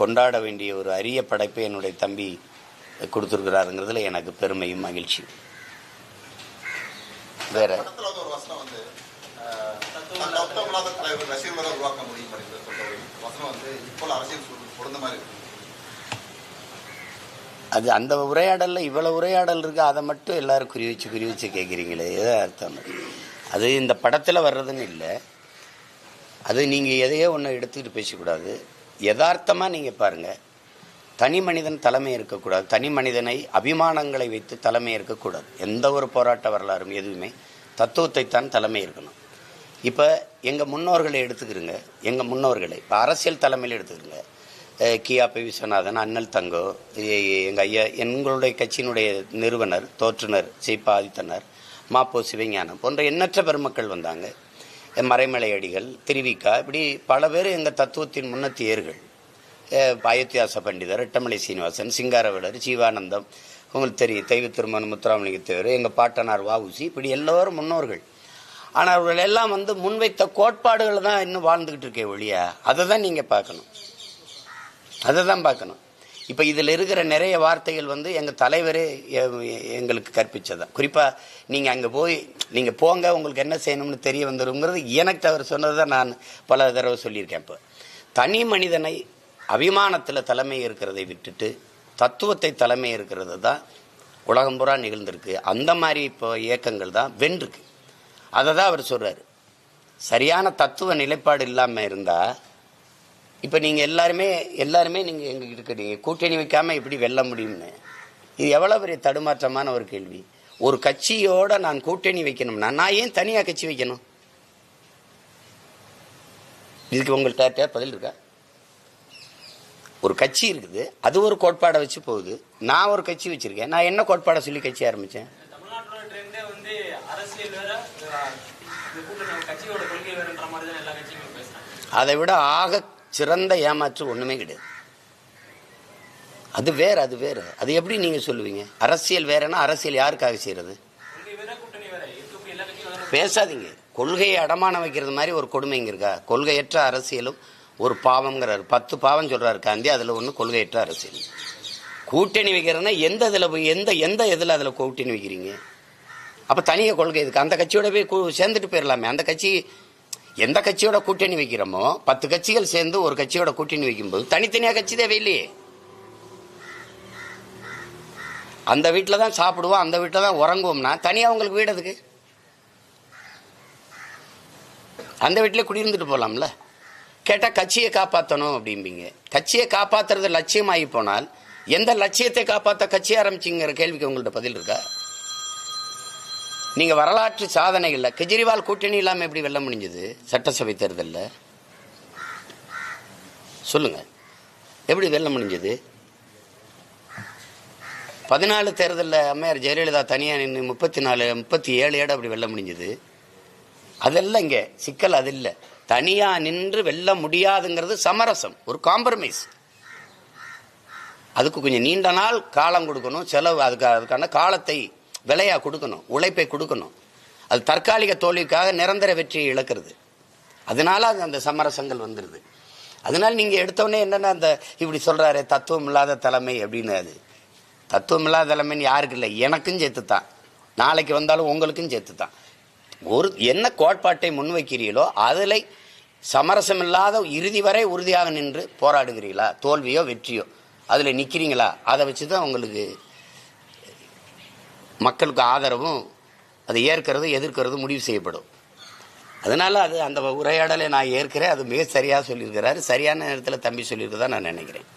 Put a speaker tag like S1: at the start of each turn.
S1: கொண்டாட வேண்டிய ஒரு அரிய படைப்பை என்னுடைய தம்பி கொடுத்துருக்கிறாருங்கிறதுல எனக்கு பெருமையும் மகிழ்ச்சி வேற? அது அந்த உரையாடலில் இவ்வளோ உரையாடல் இருக்கு? அதை மட்டும் எல்லாரும் குறி வச்சு குறி வச்சு கேட்குறீங்களே ஏதோ அர்த்தம். அது இந்த படத்தில் வர்றதுன்னு இல்லை. அது நீங்கள் எதையோ ஒன்று எடுத்துக்கிட்டு பேசக்கூடாது. யதார்த்தமாக நீங்கள் பாருங்கள் தனி மனிதன் தலைமை இருக்கக்கூடாது. தனி மனிதனை அபிமானங்களை வைத்து தலைமை இருக்கக்கூடாது. எந்த ஒரு போராட்ட வரலாறும் எதுவுமே தத்துவத்தை தான் தலைமை இருக்கணும். இப்போ எங்கள் முன்னோர்களை எடுத்துக்கிறோங்க எங்கள் முன்னோர்களை. இப்போ அரசியல் தலைமையில் எடுத்துக்கிறோங்க கியாபி விஸ்வநாதன் அண்ணல் தங்கோ எங்கள் ஐயா எங்களுடைய கட்சியினுடைய நிறுவனர் தோற்றுனர் சீப்பா ஆதித்தனர் மாப்போ சிவஞானம் போன்ற எண்ணற்ற பெருமக்கள் வந்தாங்க. மறைமலையடிகள் திருவிக்கா இப்படி பல பேர் எங்கள் தத்துவத்தின் முன்னத்தியர்கள். அயோத்தியாச பண்டிதர் ரெட்டமலை சீனிவாசன் சிங்காரவேலர் ஜீவானந்தம் உங்களுக்கு தெரியும் தெய்வ திருமணம் முத்துராமலிங்க தேவர் எங்கள் பாட்டனார் வாவுசி இப்படி எல்லோரும் முன்னோர்கள். ஆனால் அவர்கள் எல்லாம் வந்து முன்வைத்த கோட்பாடுகள் தான் இன்னும் வாழ்ந்துக்கிட்டு இருக்கே ஒழியா அதை தான் நீங்கள் பார்க்கணும். அதை தான் பார்க்கணும். இப்போ இதில் இருக்கிற நிறைய வார்த்தைகள் வந்து எங்கள் தலைவரே எங்களுக்கு கற்பித்ததான் குறிப்பாக நீங்கள் அங்கே போய் நீங்கள் போங்க உங்களுக்கு என்ன செய்யணும்னு தெரிய வந்துருங்கிறது எனக்கு அவர் சொன்னது தான் நான் பல தடவை சொல்லியிருக்கேன் இப்போ. தனி மனிதனை அபிமானத்தில் தலைமை இருக்கிறதை விட்டுட்டு தத்துவத்தை தலைமை இருக்கிறது தான் உலகம் பூரா நிகழ்ந்திருக்கு. அந்த மாதிரி இப்போ இயக்கங்கள் தான் வென்றிருக்கு. அதை தான் அவர் சொல்கிறார் சரியான தத்துவ நிலைப்பாடு இல்லாமல் இருந்தால் இப்போ நீங்கள் எல்லாருமே எல்லாருமே நீங்கள் எங்ககிட்ட இருக்கிறீங்க. கூட்டணி வைக்காமல் எப்படி வெல்ல முடியும்னு? இது எவ்வளோ பெரிய தடுமாற்றமான ஒரு கேள்வி. ஒரு கட்சியோட நான் கூட்டணி வைக்கணும்னா நான் ஏன் தனியாக கட்சி வைக்கணும்? இதுக்கு உங்கள்கிட்ட பதில் இருக்கா? ஒரு கட்சி இருக்குது அது ஒரு கோட்பாடை வச்சு போகுது. நான் ஒரு கட்சி வச்சிருக்கேன். நான் என்ன கோட்பாடை சொல்லி கட்சி ஆரம்பித்தேன் அதை விட ஆக சிறந்த ஏமாற்று ஒன்றுமே கிடையாது. அது வேறு அது வேறு. அது எப்படி நீங்கள் சொல்லுவீங்க? அரசியல் வேறன்னா அரசியல் யாருக்காக செய்கிறது பேசாதீங்க. கொள்கையை அடமானம் வைக்கிறது மாதிரி ஒரு கொடுமை இங்க இருக்கா? கொள்கையற்ற அரசியலும் ஒரு பாவம்ங்கிறாரு. பத்து பாவம் சொல்றாரு காந்தி அதில் ஒன்று கொள்கையற்ற அரசியல். கூட்டணி வைக்கிறதுனா எந்த இதில் போய் எந்த எந்த இதில் அதில் கூட்டணி வைக்கிறீங்க? அப்போ தனியாக கொள்கை இதுக்கு அந்த கட்சியோட போய் சேர்ந்துட்டு போயிடலாமே அந்த கட்சி எந்த கட்சியோட கூட்டணி வைக்கிறோமோ பத்து கட்சிகள் சேர்ந்து ஒரு கட்சியோட கூட்டணி வைக்கும்போது தனித்தனியாக கட்சி தேவையில்லையே அந்த வீட்டில் தான் சாப்பிடுவோம் அந்த வீட்டில் தான் உறங்குவோம்னா தனியாக உங்களுக்கு வீடு அதுக்கு அந்த வீட்டிலே குடியிருந்துட்டு போகலாம்ல கேட்டால் கட்சியை காப்பாற்றணும் அப்படிம்பீங்க. கட்சியை காப்பாற்றுறது லட்சியமாகி போனால் எந்த லட்சியத்தை காப்பாற்ற கட்சி ஆரம்பிச்சிங்கிற கேள்விக்கு உங்கள்கிட்ட பதில் இருக்கா? நீங்கள் வரலாற்று சாதனைகளில் கெஜ்ரிவால் கூட்டணி இல்லாமல் எப்படி வெல்ல முடிஞ்சது? சட்டசபை தேர்தலில். சொல்லுங்க. எப்படி வெல்ல முடிஞ்சது? பதினாலு தேர்தலில் அம்மையார் ஜெயலலிதா தனியாக நின்று முப்பத்தி நாலு முப்பத்தி ஏழு ஏடு அப்படி வெல்ல முடிஞ்சது. அதெல்லாம் இங்கே சிக்கல் அது இல்லை. தனியாக நின்று வெல்ல முடியாதுங்கிறது சமரசம் ஒரு காம்ப்ரமைஸ் அதுக்கு கொஞ்சம் நீண்ட நாள் காலம் கொடுக்கணும் செலவு அதுக்கு அதுக்கான காலத்தை விலையா கொடுக்கணும் உழைப்பை கொடுக்கணும். அது தற்காலிக தோல்விக்காக நிரந்தர வெற்றியை இழக்கிறது. அதனால அது அந்த சமரசங்கள் வந்துடுது அதனால நீங்கள் எடுத்தோடனே என்னென்ன அந்த இப்படி சொல்கிறாரு தத்துவம் இல்லாத தலைமை அப்படின்னு அது. தத்துவம் இல்லாத தலைமைன்னு யாருக்கு இல்லை எனக்கும் சேர்த்து தான் நாளைக்கு வந்தாலும் உங்களுக்கும் சேர்த்து தான் ஒரு என்ன கோட்பாட்டை முன்வைக்கிறீர்களோ அதில் சமரசம் இல்லாத இறுதி வரை உறுதியாக நின்று போராடுகிறீங்களா தோல்வியோ வெற்றியோ அதில் நிற்கிறீங்களா அதை வச்சு தான் உங்களுக்கு மக்களுக்கு ஆதரவும் அதை ஏற்கிறது எதிர்க்கிறது முடிவு செய்யப்படும். அதனால் அது அந்த உரையாடலை நான் ஏற்கிறேன். அது மிக சரியாக சொல்லியிருக்கிறாரு. சரியான நேரத்தில் தம்பி சொல்லியிருக்கதா நான் நினைக்கிறேன்.